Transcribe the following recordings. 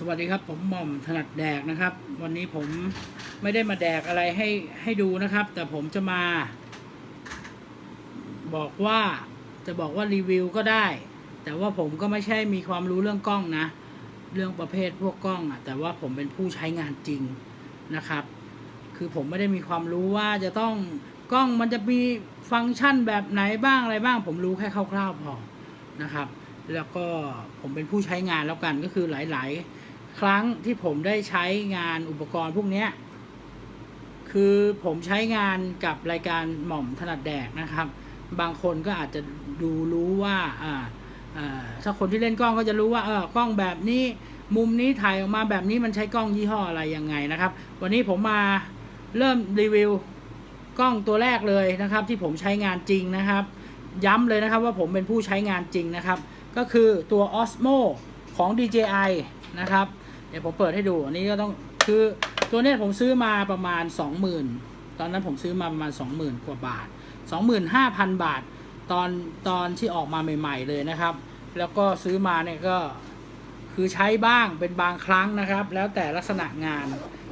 สวัสดีครับผมหม่อมถนัดแดกนะครับ วันนี้ผมไม่ได้มาแดกอะไรให้ให้ดูนะครับ แต่ผมจะมา บอกว่าจะบอกว่ารีวิวก็ได้ แต่ว่าผมก็ไม่ใช่มีความรู้เรื่องกล้องนะ เรื่องประเภทพวกกล้องอะ แต่ว่าผมเป็นผู้ใช้งานจริงนะครับ คือผมไม่ได้มีความรู้ว่าจะต้องกล้องมันจะมีฟังก์ชันแบบไหนบ้างอะไรบ้าง ผมรู้แค่คร่าวๆพอนะครับ แล้วก็ผมเป็นผู้ใช้งานแล้วกันก็คือหลายๆ ครั้งที่ผมได้ใช้งานอุปกรณ์พวกนี้คือผมใช้งานกับรายการหม่อมถนัดแดกนะครับ บางคนก็อาจจะดูรู้ว่าอ่าอ่าถ้าคนที่เล่นกล้องก็จะรู้ว่าเออกล้องแบบนี้มุมนี้ถ่ายออกมาแบบนี้มันใช้กล้องยี่ห้ออะไรยังไงนะครับ วันนี้ผมมาเริ่มรีวิวกล้องตัวแรกเลยนะครับ ที่ผมใช้งานจริงนะครับ ย้ำเลยนะครับว่าผมเป็นผู้ใช้งานจริงนะครับ ก็คือตัว Osmo ของ DJI นะครับ เดี๋ยวผมเปิดให้ดูอันนี้ก็ต้องคือตัวนี้ผมซื้อมาประมาณ 20,000 ตอนนั้นผมซื้อมาประมาณ 20,000 กว่าบาท 25,000 บาท ตอนตอนที่ออกมาใหม่ ๆ เลยนะครับ แล้วก็ซื้อมาเนี่ยก็คือใช้บ้างเป็นบางครั้งนะครับ แล้วแต่ลักษณะงาน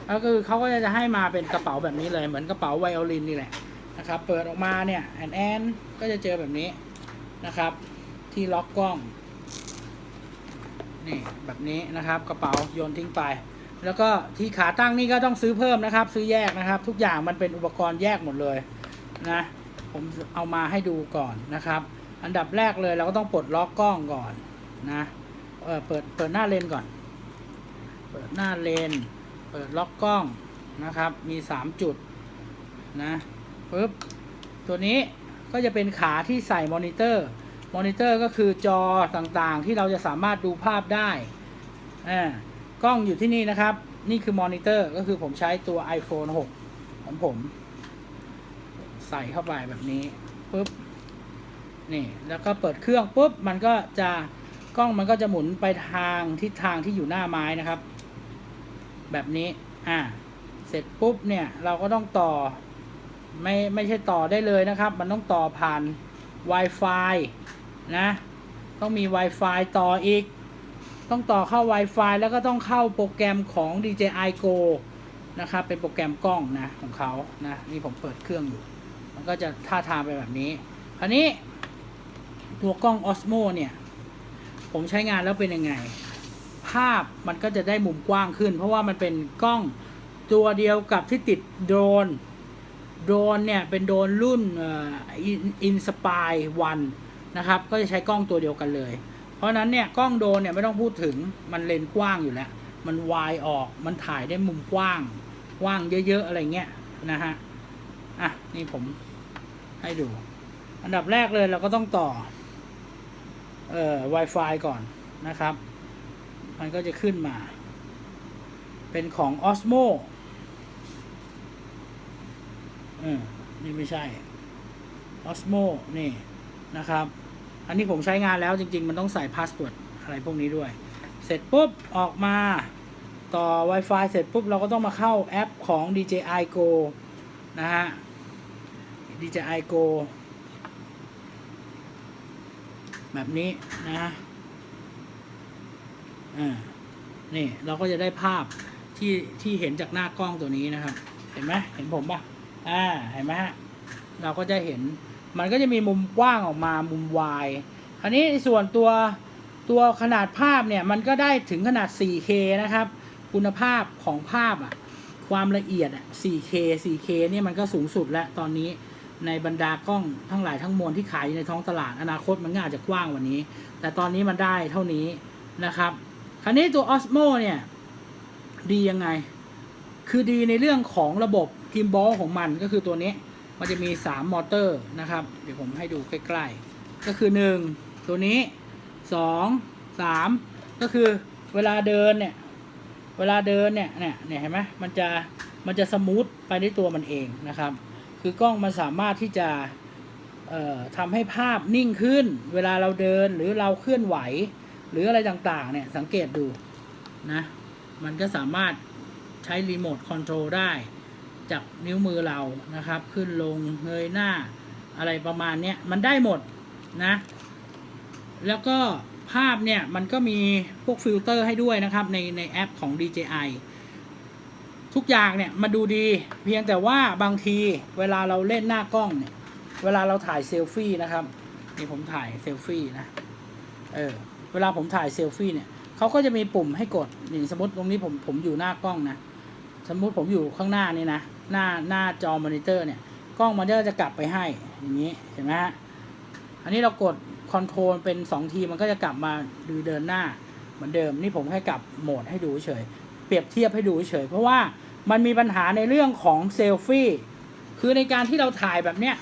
แล้วก็คือเขาก็จะให้มาเป็นกระเป๋าแบบนี้เลยเหมือนกระเป๋าไวโอลินนี่แหละนะครับ เปิดออกมาเนี่ยแอนแอนก็จะเจอแบบนี้นะครับ ที่ล็อกกล้อง นี่แบบนี้นะครับกระเป๋าโยนทิ้งไป แล้วก็ที่ขาตั้งนี่ก็ต้องซื้อเพิ่มนะครับ ซื้อแยกนะครับ ทุกอย่างมันเป็นอุปกรณ์แยกหมดเลยนะผมเอามาให้ดูก่อนนะครับ อันดับแรกเลยเราก็ต้องปลดล็อกกล้องก่อนนะเออเปิดเปิดหน้าเลนก่อน เปิดหน้าเลน เปิดล็อกกล้องนะครับ มี3จุดนะปึ๊บตัวนี้ก็จะเป็นขาที่ใส่มอนิเตอร์ มอนิเตอร์ก็คือจอต่างๆ ที่เราจะสามารถดูภาพได้อ่ากล้องอยู่ที่นี่นะครับ นี่คือมอนิเตอร์ก็คือผมใช้ตัว iPhone 6 ของผม ใส่เข้าไปแบบนี้ปุ๊บนี่แล้วก็เปิดเครื่องปุ๊บมันก็จะกล้องมันก็จะหมุนไปทางทิศทางที่อยู่หน้าไม้นะครับ แบบนี้อ่าเสร็จปุ๊บเนี่ยเราก็ต้องต่อไม่ไม่ใช่ต่อได้เลยนะครับ มันต้องต่อผ่าน Wi-Fi นะ ต้องมี Wi-Fi ต่ออีก ต้องต่อเข้า Wi-Fi แล้วก็ต้องเข้าโปรแกรมของ DJI Go นะครับ เป็นโปรแกรมกล้องนะของเขานะ นี่ผมเปิดเครื่องอยู่ มันก็จะท่าทางไปแบบนี้ คราวนี้ตัวกล้อง Osmo เนี่ย ผมใช้งานแล้วเป็นยังไง ภาพมันก็จะได้มุมกว้างขึ้น เพราะว่ามันเป็นกล้องตัวเดียวกับที่ติดโดรนโดรนเนี่ย เป็นโดรนรุ่นอินสปายวัน นะครับ ก็จะใช้กล้องตัวเดียวกันเลย เพราะนั้นเนี่ยกล้องโดนเนี่ยไม่ต้องพูดถึงมันเลนส์กว้างอยู่แล้ว มันวายออกมันถ่ายได้มุมกว้างกว้างเยอะๆอะไรเงี้ยนะฮะอะนี่ผมให้ดู อันดับแรกเลยเราก็ต้องต่อเอ่อ Wi-Fi ก่อนนะครับ มันก็จะขึ้นมา เป็นของ Osmo อืมนี่ไม่ใช่ Osmo นี่นะครับ อันนี้ผมใช้งานแล้วจริง ๆ มันต้องใส่พาสเวิร์ดอะไรพวกนี้ด้วย เสร็จปุ๊บออกมาต่อ Wi-Fi เสร็จปุ๊บเราก็ต้องมาเข้าแอปของ DJI Go นะฮะ DJI Go แบบนี้นะฮะอ่านี่เราก็จะได้ภาพที่ที่เห็นจากหน้ากล้องตัวนี้นะครับ เห็นไหมเห็นผมปะอ่าเห็นไหมฮะเราก็จะเห็น มันก็จะมีมุมกว้างออกมามุมวายคราวนี้ส่วนตัวตัวขนาดภาพเนี่ยมันก็ได้ถึงขนาด 4K นะครับ คุณภาพของภาพอะความละเอียดอะ 4K 4K เนี่ยมันก็สูงสุดแล้วตอนนี้ในบรรดากล้องทั้งหลายทั้งมวลที่ขายในท้องตลาดอนาคตมันก็อาจจะกว้างกว่านี้ แต่ตอนนี้มันได้เท่านี้นะครับ คราวนี้ตัว Osmo เนี่ยดียังไง คือดีในเรื่องของระบบกิมบอลของมันก็คือตัวนี้ มันจะมี 3 มอเตอร์นะครับ เดี๋ยวผมให้ดูใกล้ๆ ก็คือ 1 ตัวนี้ 2 3 ก็คือเวลาเดินเนี่ย เวลาเดินเนี่ยเนี่ยเนี่ยเห็นไหมมันจะมันจะสมูทไปในตัวมันเองนะครับ คือกล้องมันสามารถที่จะทำให้ภาพนิ่งขึ้น เวลาเราเดินหรือเราเคลื่อนไหว หรืออะไรต่างๆ เนี่ยสังเกตดูนะ มันก็สามารถใช้รีโมทคอนโทรลได้ จากนิ้วมือเรานะครับ ขึ้นลงเงยหน้าอะไรประมาณเนี้ยมันได้หมดนะ แล้วก็ภาพเนี่ยมันก็มีพวกฟิลเตอร์ให้ด้วยนะครับ ในในแอปของ DJI ทุกอย่างเนี่ยมาดูดีเพียงแต่ว่าบางทีเวลาเราเล่นหน้ากล้องเนี่ย เวลาเราถ่ายเซลฟี่นะครับนี่ผมถ่ายเซลฟี่นะเออเวลาผมถ่ายเซลฟี่เนี่ยเขาก็จะมีปุ่มให้กดนี่สมมติตรงนี้ผมผมอยู่หน้ากล้องนะ สมมุติผมอยู่ข้างหน้านี่นะ หน้าหน้าจอมอนิเตอร์เนี่ยกล้องมันก็จะกลับไปให้อย่างนี้เห็นไหมฮะอันนี้เรากดคอนโทรลเป็น 2 ทีมันก็จะกลับมาดูเดินหน้าเหมือนเดิมนี่ผมแค่กลับโหมดให้ดูเฉย เปรียบเทียบให้ดูเฉย เพราะว่ามันมีปัญหาในเรื่องของเซลฟี่คือในการที่เราถ่ายแบบเนี้ย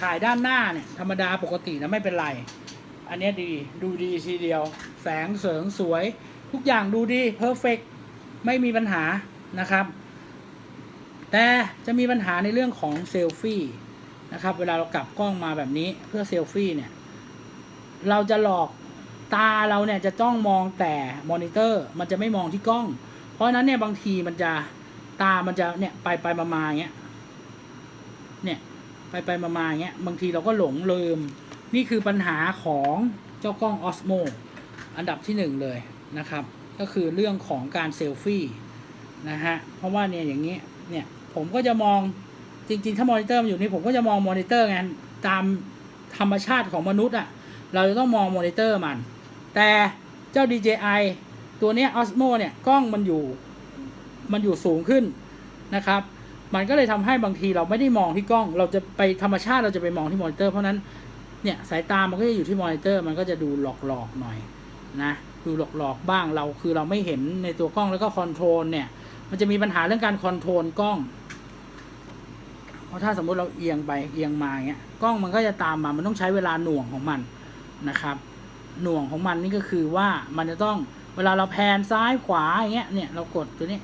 ถ่ายด้านหน้าเนี่ยธรรมดาปกตินะไม่เป็นไร อันนี้ดีดูดีทีเดียว แสงเสริงสวย ทุกอย่างดูดีเพอร์เฟกไม่มีปัญหานะครับ แต่จะมีปัญหาในเรื่องของเซลฟี่นะครับ เวลาเรากลับกล้องมาแบบนี้เพื่อเซลฟี่เนี่ย เราจะหลอกตาเราเนี่ยจะต้องมองแต่มอนิเตอร์มันจะไม่มองที่กล้อง เพราะนั้นเนี่ยบางทีมันจะตามันจะเนี่ยไปไปมามาเงี้ย เนี่ยไปไปมามาเงี้ยบางทีเราก็หลงลืม นี่คือปัญหาของเจ้ากล้อง Osmo อันดับที่หนึ่งเลยนะครับ ก็คือเรื่องของการเซลฟี่นะฮะ เพราะว่าเนี่ยอย่างนี้เนี่ย ผมก็จะมองจริง ๆ ถ้ามอนิเตอร์มันอยู่นี่ผมก็จะมองมอนิเตอร์ไงตามธรรมชาติของมนุษย์อะ่ะ เราจะต้องมองมอนิเตอร์มัน แต่เจ้า DJI ตัวนี้ Osmo เนี่ยกล้องมันอยู่มันอยู่สูงขึ้นนะครับ มันก็เลยทำให้บางทีเราไม่ได้มองที่กล้อง เราจะไปธรรมชาติเราจะไปมองที่มอนิเตอร์เพราะฉะนั้นเนี่ยสายตามันก็จะอยู่ที่มอนิเตอร์มันก็จะดูหลอกๆหน่อยนะดูหลอกๆบ้างเราคือเราไม่เห็นในตัวกล้องแล้วก็คอนโทรลเนี่ยมันจะมีปัญหาเรื่องการคอนโทรลกล้อง เพราะถ้าสมมุติเราเอียงไปเอียงมาเงี้ยกล้องมันก็จะตามมา มันต้องใช้เวลาหน่วงของมันนะครับ หน่วงของมันนี่ก็คือว่ามันจะต้องเวลาเราแพนซ้ายขวาอย่างเงี้ยเนี่ยเรากดตัวนี้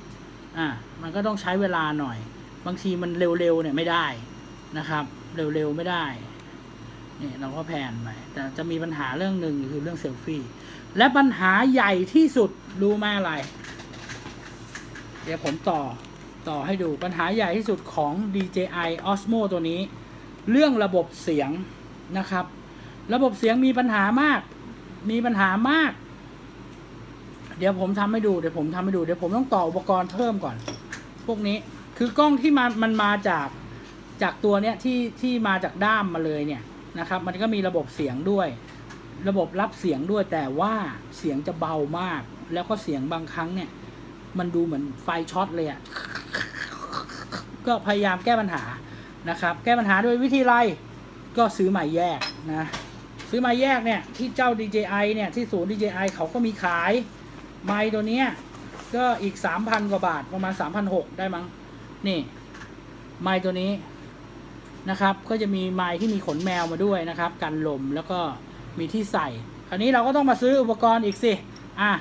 อ่ามันก็ต้องใช้เวลาหน่อย บางทีมันเร็วๆเนี่ยไม่ได้นะครับ เร็วๆไม่ได้เนี่ยเราก็แพนไปแต่จะมีปัญหาเรื่องหนึ่งคือเรื่องเซลฟี่และปัญหาใหญ่ที่สุดรู้ไหมอะไร เดี๋ยวผมต่อ ต่อให้ดูปัญหาใหญ่ที่สุดของ DJI Osmo ตัวนี้ เรื่องระบบเสียงนะครับ ระบบเสียงมีปัญหามาก มีปัญหามาก เดี๋ยวผมทำให้ดูเดี๋ยวผมทำให้ดูเดี๋ยวผมต้องต่ออุปกรณ์เพิ่มก่อน พวกนี้คือกล้องที่มามันมาจากจากตัวเนี้ยที่ที่มาจากด้ามมาเลยเนี่ยนะครับ มันก็มีระบบเสียงด้วย ระบบรับเสียงด้วยแต่ว่าเสียงจะเบามาก แล้วก็เสียงบางครั้งเนี่ย มันดูเหมือนไฟช็อตเลยอะ่ะ ก็พยายามแก้ปัญหานะครับ แก้ปัญหาด้วยวิธีไรก็ซื้อใหม่แยกนะ ซื้อมาแยกเนี่ย ที่เจ้า DJI เนี่ย ที่ศูนย์ DJI เขาก็มีขาย ไมค์ตัวเนี้ย ก็อีกสามพันกว่าบาทประมาณสามพันหกได้มั้ง นี่ ไมค์ตัวนี้นะครับ ก็จะมีไมค์ที่มีขนแมวมาด้วยนะครับ กันลมแล้วก็มีที่ใส่ คราวนี้เราก็ต้องมาซื้ออุปกรณ์อีกสิ อะ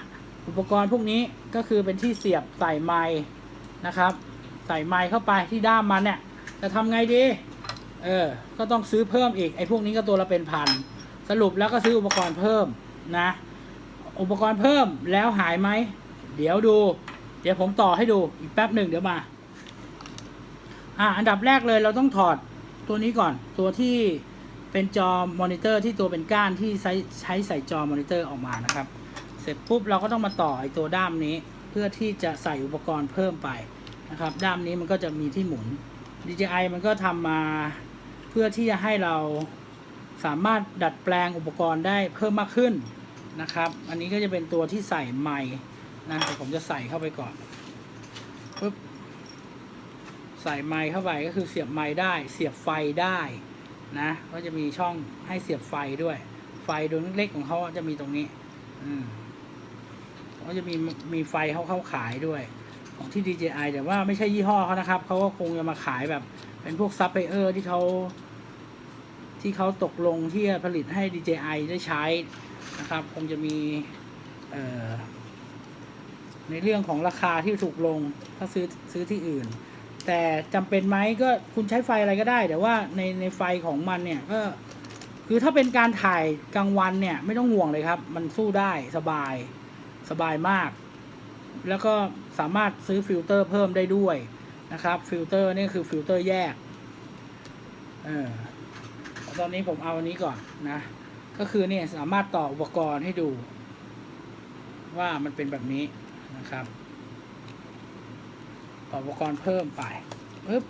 อุปกรณ์พวกนี้ก็คือเป็นที่เสียบใส่ไมค์นะครับ ใส่ไมค์เข้าไปที่ด้ามมันเนี่ยจะทำไงดี เออ ก็ต้องซื้อเพิ่มอีกไอ้พวกนี้ก็ตัวละเป็นพัน สรุปแล้วก็ซื้ออุปกรณ์เพิ่มนะ อุปกรณ์เพิ่มแล้วหายไหม เดี๋ยวดู เดี๋ยวผมต่อให้ดูอีกแป๊บหนึ่งเดี๋ยวมา อ่า อันดับแรกเลยเราต้องถอดตัวนี้ก่อน ตัวที่เป็นจอมอนิเตอร์ที่ตัวเป็นก้านที่ใช้ใช้ใส่จอมอนิเตอร์ออกมานะครับ เสร็จปุ๊บเราก็ต้องมาต่อไอตัวด้ามนี้เพื่อที่จะใส่อุปกรณ์เพิ่มไปนะครับ ด้ามนี้มันก็จะมีที่หมุน DJI มันก็ทำมาเพื่อที่จะให้เราสามารถดัดแปลงอุปกรณ์ได้เพิ่มมากขึ้นนะครับ อันนี้ก็จะเป็นตัวที่ใส่ไมค์นะแต่ผมจะใส่เข้าไปก่อนปุ๊บใส่ไมค์เข้าไปก็คือเสียบไมค์ได้ เสียบไฟได้นะก็จะมีช่องให้เสียบไฟด้วย ไฟดวงเล็กๆของเขาจะมีตรงนี้ อืม เขาจะมีมีไฟเขาเข้าขายด้วย ของที่ DJI แต่ว่าไม่ใช่ยี่ห้อเขานะครับเขาก็คงจะมาขายแบบ เป็นพวกซัพพลายเออร์ที่เขาที่เขาตกลงที่จะผลิตให้ DJI ได้ใช้นะครับ คงจะมีในเรื่องของราคาที่ถูกลงถ้าซื้อซื้อที่อื่น แต่จำเป็นไหมก็คุณใช้ไฟอะไรก็ได้ แต่ว่าในในไฟของมันเนี่ยก็คือถ้าเป็นการถ่ายกลางวันเนี่ยไม่ต้องห่วงเลยครับ มันสู้ได้สบาย สบายมาก แล้วก็สามารถซื้อฟิลเตอร์เพิ่มได้ด้วยนะครับ ฟิลเตอร์นี่คือฟิลเตอร์แยกเออตอนนี้ผมเอาอันนี้ก่อนนะ ก็คือเนี่ยสามารถต่ออุปกรณ์ให้ดู ว่ามันเป็นแบบนี้นะครับ ต่ออุปกรณ์เพิ่มไปปึ๊บ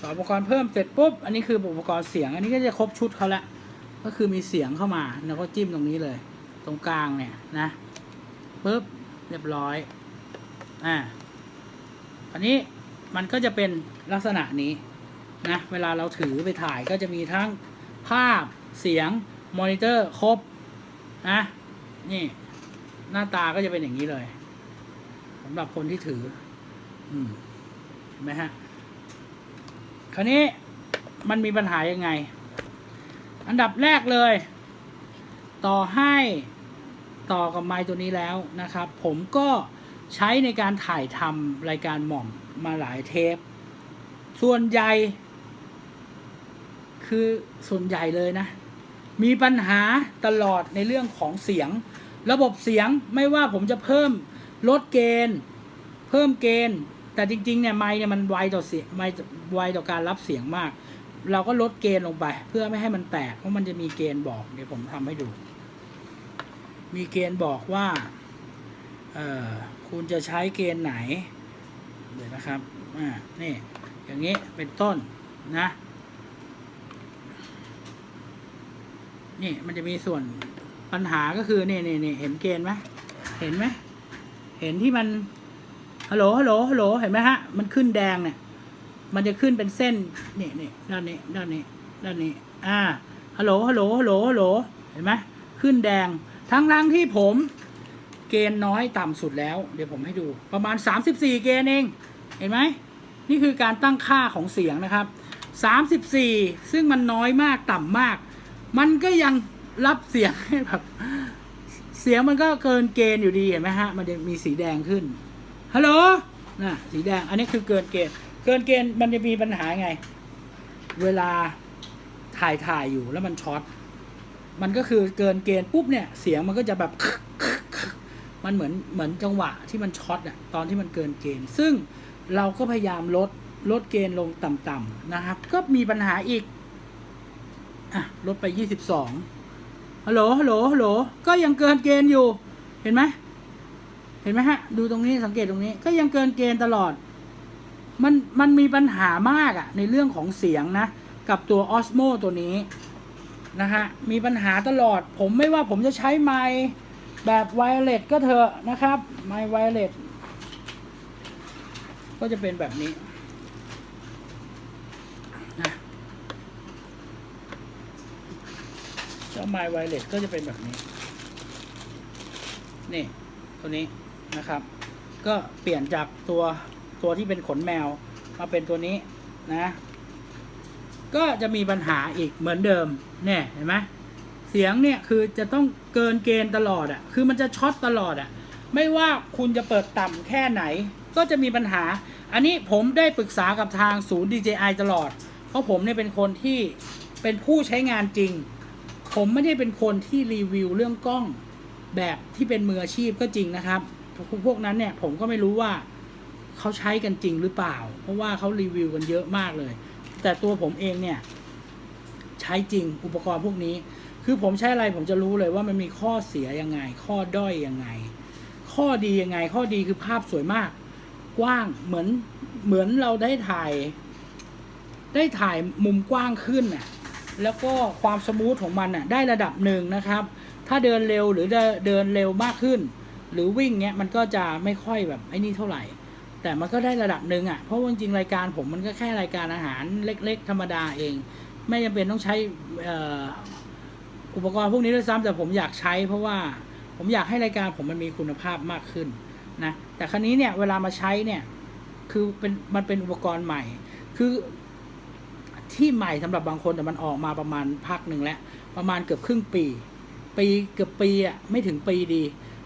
ต่ออุปกรณ์เพิ่มเสร็จปุ๊บ อันนี้คืออุปกรณ์เสียง อันนี้ก็จะครบชุดเขาละ ก็คือมีเสียงเข้ามา แล้วก็จิ้มตรงนี้เลย ตรงกลางเนี่ยนะปุ๊บเรียบร้อยอ่าอันนี้มันก็จะเป็นลักษณะนี้นะเวลาเราถือไปถ่ายก็จะมีทั้งภาพเสียงมอนิเตอร์ครบนะนี่หน้าตาก็จะเป็นอย่างนี้เลยสำหรับคนที่ถือ อืมเห็นไหมฮะ คราวนี้มันมีปัญหายังไง อันดับแรกเลย ต่อให้ต่อกับไมค์ตัวนี้แล้วนะครับ ผมก็ใช้ในการถ่ายทำรายการหม่อมมาหลายเทป ส่วนใหญ่ คือส่วนใหญ่เลยนะ มีปัญหาตลอดในเรื่องของเสียง ระบบเสียงไม่ว่าผมจะเพิ่มลดเกณฑ์ เพิ่มเกณฑ์ แต่จริงๆเนี่ยไมค์เนี่ยมันไวต่อเสียงไมค์ไวต่อการรับเสียงมาก เราก็ลดเกณฑ์ลงไป เพื่อไม่ให้มันแตก เพราะมันจะมีเกณฑ์บอก เดี๋ยวผมทำให้ดู มีเกณฑ์บอกว่า เออคุณจะใช้เกณฑ์ไหน เดี๋ยวนะครับ อ่า นี่ อย่างนี้เป็นต้นนะ นี่มันจะมีส่วนปัญหาก็คือนี่นี่นี่เห็นเกณฑ์ไหมเห็นไหม เห็นที่มันฮัลโหลฮัลโหลฮัลโหลเห็นไหมฮะ มันขึ้นแดงเนี่ย มันจะขึ้นเป็นเส้นนี่นี่ด้านนี้ด้านนี้ด้านนี้ อ่าฮัลโหลฮัลโหลฮัลโหลฮัลโหลเห็นไหมขึ้นแดง ทั้งทั้งที่ผม เกณฑ์น้อยต่ำสุดแล้ว เดี๋ยวผมให้ดู ประมาณ 34 เกณฑ์เอง เห็นไหมนี่คือการตั้งค่าของเสียงนะครับ 34 ซึ่งมันน้อยมากต่ำมาก มันก็ยังรับเสียงให้แบบเสียงมันก็เกินเกณฑ์อยู่ดีเห็นไหมฮะ มันจะมีสีแดงขึ้นฮัลโหลน่ะสีแดง อันนี้คือเกินเกณฑ์ กินเกณฑ์มันจะมีปัญหาไง เวลาถ่ายถ่ายอยู่แล้วมันช็อต มันก็คือเกินเกณฑ์ปุ๊บเนี่ย เสียงมันก็จะแบบ มันเหมือนเหมือนจังหวะที่มันช็อตอะตอนที่มันเกินเกณฑ์ ซึ่งเราก็พยายามลดลดเกณฑ์ลงต่ำๆนะครับ ก็มีปัญหาอีก อะ ลดไปยี่สิบสองฮัลโหลฮัลโหลฮัลโหลก็ยังเกินเกณฑ์อยู่ เห็นไหมเห็นไหมฮะ ดูตรงนี้สังเกตตรงนี้ ก็ยังเกินเกณฑ์ตลอด มันมันมีปัญหามากอะในเรื่องของเสียงนะ กับตัวออสโมตัวนี้นะฮะมีปัญหาตลอด ผมไม่ว่าผมจะใช้ไมค์แบบไวเลตก็เถอะนะครับไมค์ไวเลตก็จะเป็นแบบนี้นะเจ้าไมค์ไวเลตก็จะเป็นแบบนี้ นี่ ตัวนี้นะครับ ก็เปลี่ยนจากตัว ตัวที่เป็นขนแมวมาเป็นตัวนี้นะ ก็จะมีปัญหาอีกเหมือนเดิมเนี่ยเห็นไหมเสียงเนี่ยคือจะต้องเกินเกณฑ์ตลอดอะ่ะคือมันจะช็อตตลอดอะ่ะไม่ว่าคุณจะเปิดต่ำแค่ไหน ก็จะมีปัญหา อันนี้ผมได้ปรึกษากับทางศูนย์ DJI ตลอด เพราะผมเนี่ยเป็นคนที่เป็นผู้ใช้งานจริง ผมไม่ได้เป็นคนที่รีวิวเรื่องกล้องแบบที่เป็นมืออาชีพก็จริงนะครับ พวกนั้นเนี่ยผมก็ไม่รู้ว่า เขาใช้กันจริงหรือเปล่า เพราะว่าเขารีวิวกันเยอะมากเลย แต่ตัวผมเองเนี่ย ใช้จริงอุปกรณ์พวกนี้ คือผมใช้อะไรผมจะรู้เลยว่ามันมีข้อเสียยังไง ข้อด้อยยังไง ข้อดียังไง ข้อดีคือภาพสวยมาก กว้างเหมือนเหมือนเราได้ถ่าย ได้ถ่ายมุมกว้างขึ้นน่ะแล้วก็ความสมูทของมันน่ะได้ระดับหนึ่งนะครับ ถ้าเดินเร็วหรือเดินเร็วมากขึ้น หรือวิ่งเนี้ยมันก็จะไม่ค่อยแบบไอ้นี่เท่าไหร่ แต่มันก็ได้ระดับหนึ่งอะเพราะว่าจริงๆรายการผมมันก็แค่รายการอาหารเล็ก ๆ ธรรมดาเอง ไม่จำเป็นต้องใช้อ,อ,อุปกรณ์พวกนี้ด้วยซ้ำแต่ผมอยากใช้ เพราะว่าผมอยากให้รายการผมมันมีคุณภาพมากขึ้นนะแต่ครั้นี้เนี่ยเวลามาใช้เนี่ยคือเป็นมันเป็นอุปกรณ์ใหม่ คือที่ใหม่สำหรับบางคนแต่มันออกมาประมาณพักหนึ่งแล้วประมาณเกือบครึ่งปี ปีเกือบปีอะไม่ถึงปีดี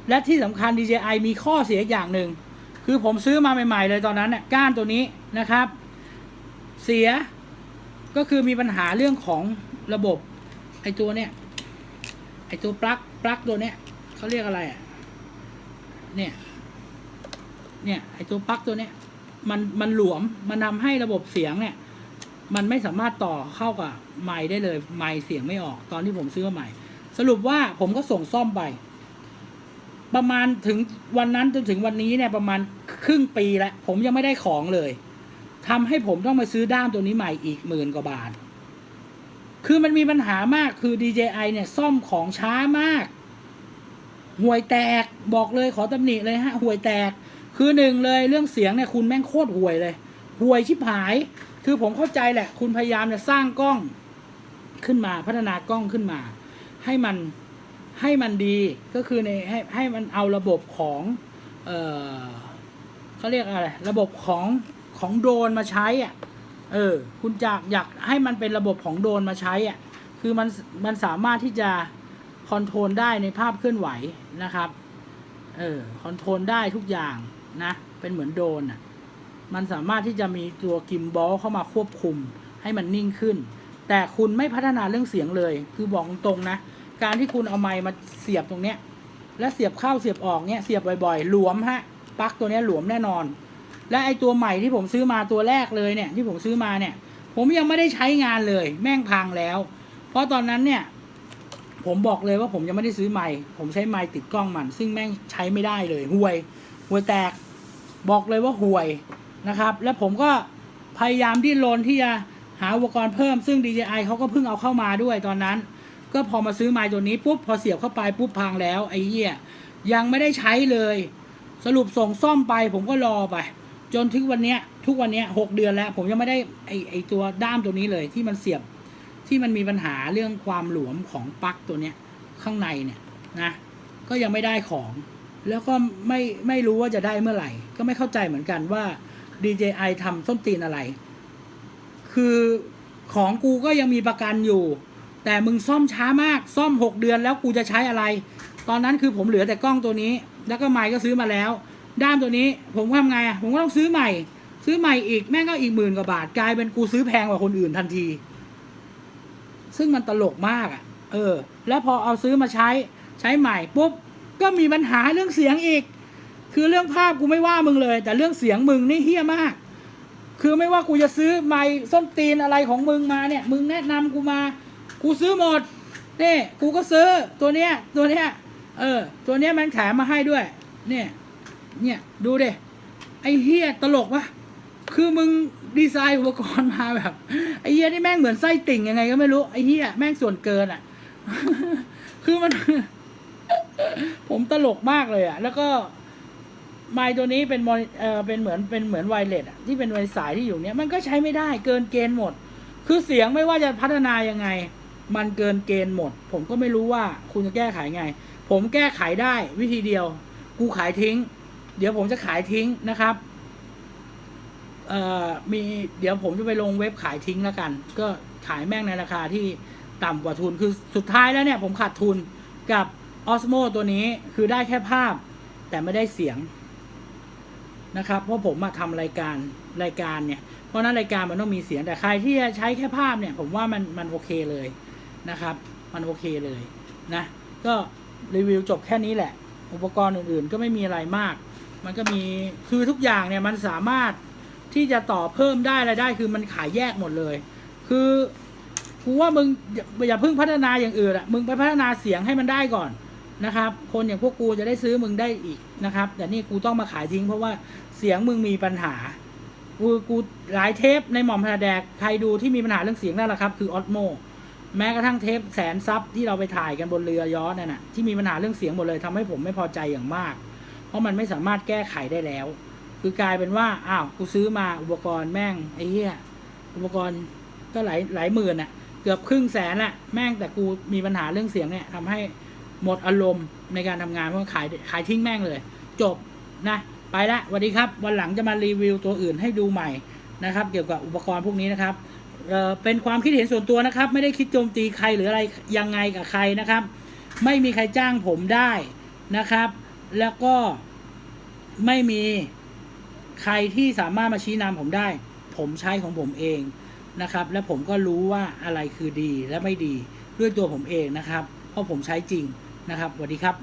และที่สำคัญ DJI มีข้อเสียอย่างหนึ่ง คือผมซื้อมาใหม่ๆเลยตอนนั้นเนี่ยก้านตัวนี้นะครับ เสียก็คือมีปัญหาเรื่องของระบบ ไอตัวเนี่ยไอตัวปลั๊กปลั๊กตัวเนี้ยเขาเรียกอะไรอะเนี่ยเนี่ยไอตัวปลั๊กตัวเนี้ยมันมันหลวมมันทำให้ระบบเสียงเนี่ย มันไม่สามารถต่อเข้ากับไมค์ได้เลยไมค์เสียงไม่ออกตอนที่ผมซื้อมาใหม่ สรุปว่าผมก็ส่งซ่อมไป ประมาณถึงวันนั้นจนถึงวันนี้เนี่ยประมาณครึ่งปีแล้วผมยังไม่ได้ของเลยทำให้ผมต้องมาซื้อด้ามตัวนี้ใหม่อีกหมื่นกว่าบาท คือมันมีปัญหามากคือ DJI เนี่ยซ่อมของช้ามากห่วยแตกบอกเลยขอตำหนิเลยฮะห่วยแตก คือหนึ่งเลยเรื่องเสียงเนี่ยคุณแม่งโคตรห่วยเลยห่วยชิบหาย คือผมเข้าใจแหละ คุณพยายามจะสร้างกล้องขึ้นมาพัฒนากล้องขึ้นมา ให้มัน ให้มันดีก็คือในให้ให้มันเอาระบบของเออเขาเรียกอะไร ระบบของของโดรนมาใช้อะเออคุณจากอยากให้มันเป็นระบบของโดรนมาใช้อะคือมันมันสามารถที่จะคอนโทรลได้ในภาพเคลื่อนไหวนะครับเออคอนโทรลได้ทุกอย่างนะเป็นเหมือนโดรนอะมันสามารถที่จะมีตัวกิมบอลเข้ามาควบคุมให้มันนิ่งขึ้น แต่คุณไม่พัฒนาเรื่องเสียงเลย คือบอกตรงนะ การที่คุณเอาไมค์มาเสียบตรงเนี้ย และเสียบเข้าเสียบออกเนี้ยเสียบบ่อยๆ หลวมฮะปลั๊กตัวเนี้ยหลวมแน่นอน และไอตัวใหม่ที่ผมซื้อมาตัวแรกเลยเนี่ยที่ผมซื้อมาเนี่ย ผมยังไม่ได้ใช้งานเลย แม่งพังแล้ว เพราะตอนนั้นเนี่ยผมบอกเลยว่าผมยังไม่ได้ซื้อไมค์ผมใช้ไมค์ติดกล้องมัน ซึ่งแม่งใช้ไม่ได้เลยห่วยห่วยแตกบอกเลยว่าห่วยนะครับ และผมก็พยายามดิ้นรนที่จะหาอุปกรณ์เพิ่มซึ่ง DJI เขาก็เพิ่งเอาเข้ามาด้วยตอนนั้น ก็พอมาซื้อไมค์ตัวนี้ปุ๊บพอเสียบเข้าไปปุ๊บพังแล้วไอ้เหี้ยยังไม่ได้ใช้เลย สรุปส่งซ่อมไปผมก็รอไป จนถึงวันเนี้ยทุกวันเนี้ยหกเดือนแล้ว ผมยังไม่ได้ไอไอตัวด้ามตัวนี้เลยที่มันเสียบที่มันมีปัญหาเรื่องความหลวมของปลั๊กตัวเนี้ยข้างในเนี่ยนะก็ยังไม่ได้ของ แล้วก็ไม่ไม่รู้ว่าจะได้เมื่อไหร่ ก็ไม่เข้าใจเหมือนกันว่า DJI ทำส้นตีนอะไร คือของกูก็ยังมีประกันอยู่ แต่มึงซ่อมช้ามากซ่อมหกเดือนแล้วกูจะใช้อะไร ตอนนั้นคือผมเหลือแต่กล้องตัวนี้ แล้วก็ไมค์ก็ซื้อมาแล้ว ด้ามตัวนี้ผมทำไงอะผมก็ต้องซื้อใหม่ ซื้อใหม่อีกแม่งก็อีกหมื่นกว่าบาทกลายเป็นกูซื้อแพงกว่าคนอื่นทันที ซึ่งมันตลกมากอะ เออ แล้วพอเอาซื้อมาใช้ใช้ใหม่ปุ๊บก็มีปัญหาเรื่องเสียงอีก คือเรื่องภาพกูไม่ว่ามึงเลย แต่เรื่องเสียงมึงนี่เฮี้ยมาก คือไม่ว่ากูจะซื้อไมค์ส้นตีนอะไรของมึงมาเนี่ย มึงแนะนำกูมา กูซื้อหมดนี่กูก็ซื้อตัวเนี้ยตัวเนี้ยเออ ตัวเนี้ยมันแถมมาให้ด้วย เนี่ย เนี่ยดูเดไอ้เฮียตลกวะคือมึงดีไซน์อุปกรณ์มาแบบไอ้เฮียนี่แม่งเหมือนไส้ติ่งยังไงก็ไม่รู้ไอ้เฮียแม่งส่วนเกินอะ คือมัน ผมตลกมากเลยอะ แล้วก็ไมค์ตัวนี้เป็นมอนเออเป็นเหมือนเป็นเหมือนไวเลสอะที่เป็นไวสายที่อยู่เนี้ยมันก็ใช้ไม่ได้เกินเกณฑ์หมด คือเสียงไม่ว่าจะพัฒนายังไง มันเกินเกณฑ์หมด ผมก็ไม่รู้ว่าคุณจะแก้ไขไง ผมแก้ไขได้วิธีเดียว กูขายทิ้ง เดี๋ยวผมจะขายทิ้งนะครับเอ่อมีเดี๋ยวผมจะไปลงเว็บขายทิ้งแล้วกัน ก็ขายแม่งในราคาที่ต่ำกว่าทุนคือสุดท้ายแล้วเนี่ย ผมขาดทุนกับออสโมตัวนี้คือได้แค่ภาพ แต่ไม่ได้เสียงนะครับ เพราะผมมาทำรายการรายการเนี่ย เพราะฉะนั้นรายการมันต้องมีเสียงแต่ใครที่จะใช้แค่ภาพเนี่ย ผมว่ามันมันโอเคเลย นะครับ มันโอเคเลยนะ ก็รีวิวจบแค่นี้แหละ อุปกรณ์อื่นๆ ก็ไม่มีอะไรมาก มันก็มีคือทุกอย่างเนี่ยมันสามารถที่จะต่อเพิ่มได้อะไรายได้คือมันขายแยกหมดเลย คือกูว่ามึงอย่าอย่าเพิ่งพัฒนาอย่างอื่นอะมึงไปพัฒนาเสียงให้มันได้ก่อนนะครับ คนอย่างพวกกูจะได้ซื้อมึงได้อีกนะครับ แต่นี่กูต้องมาขายทิ้งเพราะว่าเสียงมึงมีปัญหา กูกูหลายเทปในหม่อมพนาแดกใครดูที่มีปัญหาเรื่องเสียงนั่นแหละครับ คือออสโม แม้กระทั่งเทปแสนซับที่เราไปถ่ายกันบนเรือยอชนั่นน่ะที่มีปัญหาเรื่องเสียงหมดเลยทำให้ผมไม่พอใจอย่างมาก เพราะมันไม่สามารถแก้ไขได้แล้ว คือกลายเป็นว่าอ้าวกูซื้อมาอุปกรณ์แม่งไอ้เหี้ยอุปกรณ์ก็หลายหลายหมื่นอะเกือบครึ่งแสนละแม่งแต่กูมีปัญหาเรื่องเสียงเนี่ยทำให้หมดอารมณ์ในการทำงานเพราะขายขายทิ้งแม่งเลย จบนะไปละสวัสดีครับ วันหลังจะมารีวิวตัวอื่นให้ดูใหม่นะครับ เกี่ยวกับอุปกรณ์พวกนี้นะครับ เป็นความคิดเห็นส่วนตัวนะครับ ไม่ได้คิดโจมตีใครหรืออะไรยังไงกับใครนะครับ ไม่มีใครจ้างผมได้นะครับ แล้วก็ไม่มีใครที่สามารถมาชี้นำผมได้ ผมใช้ของผมเองนะครับ และผมก็รู้ว่าอะไรคือดีและไม่ดีด้วยตัวผมเองนะครับ เพราะผมใช้จริงนะครับสวัสดีครับ